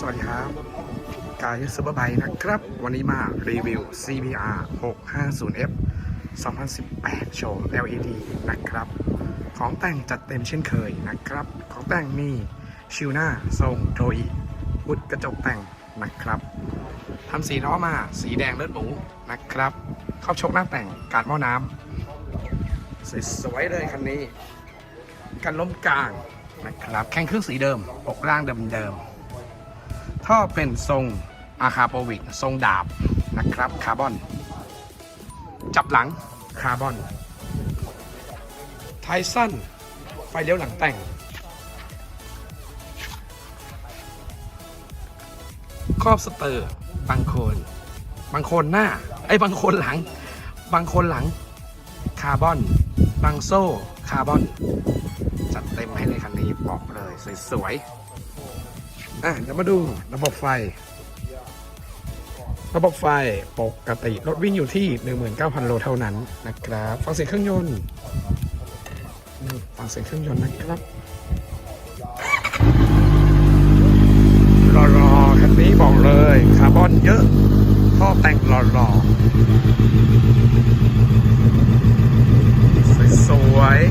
สวัสดีครับกายซูเปอร์ไบค์นะครับ วันนี้มารีวิว CBR 650F 2018 โชว์ LED นะครับ ของแต่งจัดเต็มเช่นเคยนะครับ ของแต่งมีชิวหน้า ทรงโทอีอุดกระจกแต่งนะครับทำสีล้อมาสีแดงเลือดหมูนะครับครอบชกหน้าแต่งการหม้อน้ำสวยๆเลยคันนี้ กันล้มกลางนะครับ แข้งเครื่องสีเดิมอกล่างเดิมๆ ท่อเป็นทรงอาคาโปวิกทรงดาบนะครับคาร์บอน จับหลังคาร์บอนไทสั้น ไฟเลี้ยวหลังแต่ง ครอบสเตอร์บางโคนบางโคนหน้า ไอ้บางโคนหลัง บางโคนหลังคาร์บอน บางโซ่คาร์บอน จัดเต็มให้ในคันนี้บอกเลย สวยๆ อะเดี๋ยวมาดูระบบไฟ ระบบไฟปกติรถวิ่งอยู่ที่ 19,000 โลเท่านั้นนะครับฟังเสียงเครื่องยนต์ฟังเสียงเครื่องยนต์นะครับรอๆคันนี้บอกเลยคาร์บอนเยอะท่อแต่งรอๆสวยๆ